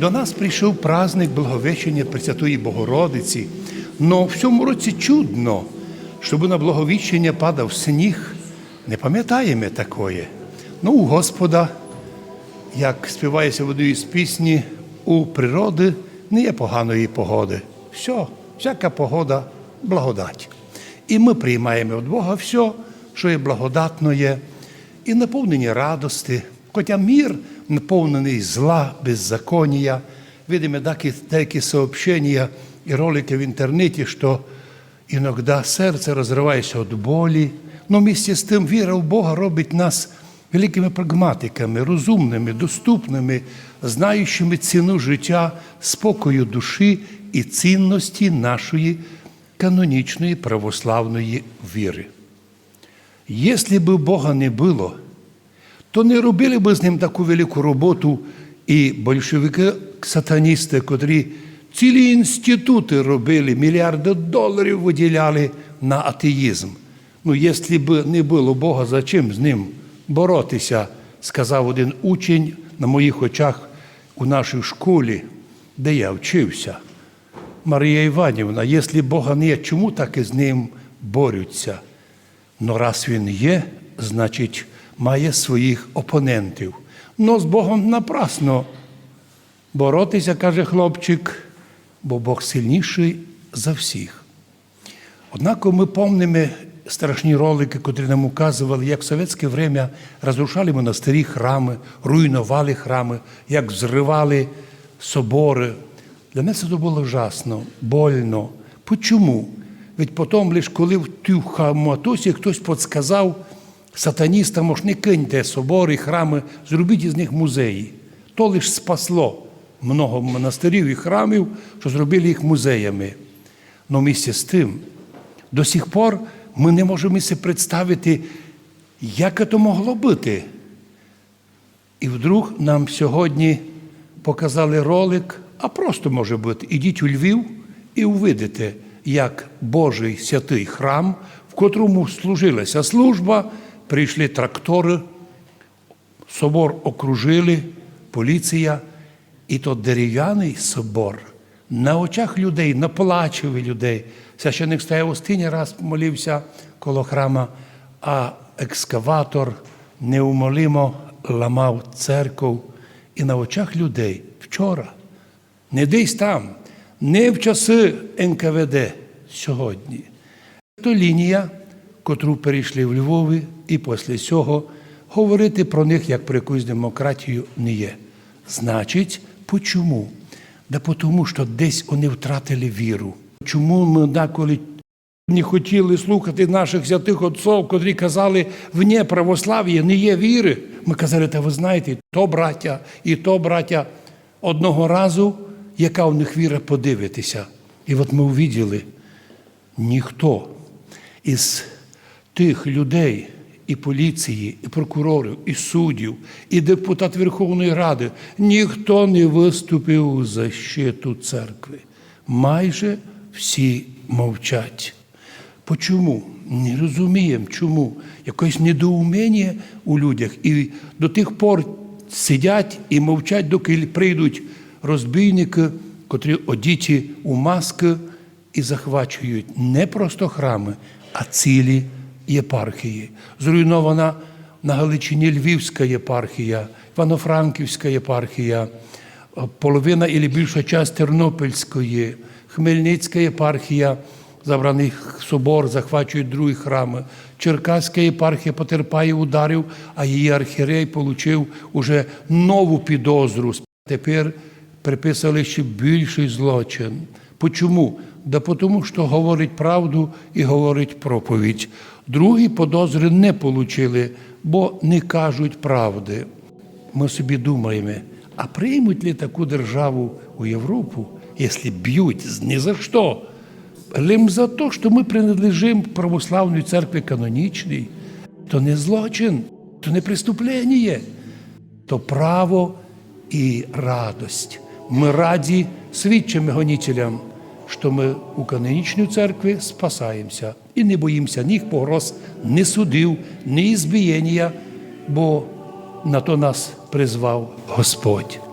до нас прийшов праздник Благовещення Пресвятої Богородиці. Но в цьому році чудно, щоб на Благовіщення падав сніг. Не пам'ятаємо такое. Ну, у Господа, як співається в одній з пісні, у природи не є поганої погоди. Все, всяка погода благодать. І ми приймаємо від Бога все, що є благодатно є, і наповнені радости. Хоча мір наповнений зла, беззаконія. Видимо, деякі, сообщення і ролики в інтернеті, що іноді серце розривається від болі. Но вместе з тим віра в Бога робить нас великими прагматиками, розумними, доступними, знаючими ціну життя, спокою душі і цінності нашої канонічної православної віри. Якщо б Бога не було, то не робили б з ним таку велику роботу і большевики, сатаністи, котрі цілі інститути робили, мільярди доларів виділяли на атеїзм. Ну, якщо б не було Бога, за чим з ним боротися, сказав один учень на моїх очах у нашій школі, де я вчився. Марія Іванівна, якщо Бога не є, чому так і з ним борються? Но раз він є, значить, має своїх опонентів. Но з Богом напрасно боротися, каже хлопчик, бо Бог сильніший за всіх. Однак ми пам'ятаємо страшні ролики, котрі нам указували, як в совєтське время розрушали монастирі храми, руйнували храми, як взривали собори. Для мене це було ужасно, больно. Почому? Ведь потім, лише коли в хаматосі хтось підсказав сатаністам, може, не киньте собори, храми, зробіть із них музеї. То лише спасло много монастирів і храмів, що зробили їх музеями. Но місце з тим, до сих пор ми не можемо собі представити, як це могло бути. І вдруг нам сьогодні показали ролик, а просто може бути, ідіть у Львів і увидите, як Божий святий храм, в котрому служилася служба, прийшли трактори, собор окружили, поліція, і то дерев'яний собор на очах людей, на плачеві людей. Священник стояв останній раз молився коло храма, а екскаватор неумолимо ламав церкву. І на очах людей вчора, не десь там, не в часи НКВД сьогодні. То лінія, котру перейшли в Львові, і після цього говорити про них як про якусь демократію не є. Значить, почому? Да тому, що десь вони втратили віру. Чому ми деколи не хотіли слухати наших святих отців, котрі казали, вне православ'я не є віри. Ми казали, та ви знаєте, то браття, і то браття. Одного разу, яка у них віра, подивитися. І от ми увиділи, ніхто із тих людей, і поліції, і прокурорів, і суддів, і депутат Верховної Ради, ніхто не виступив у защиту церкви. Майже всі мовчать. Почому? Не розуміємо, чому. Якось недоуміння у людях. І до тих пор сидять і мовчать, доки прийдуть розбійники, котрі одіті у маски і захвачують не просто храми, а цілі єпархії. Зруйнована на Галичині Львівська єпархія, Івано-Франківська єпархія, половина і більша частина Тернопільської, Хмельницька єпархія, забраний собор, захвачують другі храми. Черкаська єпархія потерпає ударів, а її архірей отримав уже нову підозру. Тепер приписали ще більший злочин. Почому? Да тому, що говорить правду і говорить проповідь. Другі подозри не отримали, бо не кажуть правди. Ми собі думаємо, а приймуть ли таку державу у Європу, якщо б'ють ні за що? Лим за те, що ми принадлежимо православній церкві канонічній, то не злочин, то не преступлення, то право і радость. Ми раді свідчимо гонителям, що ми у канонічній церкві спасаємося і не боїмося ні погроз, ні судів, ні збієння, бо на то нас призвав Господь.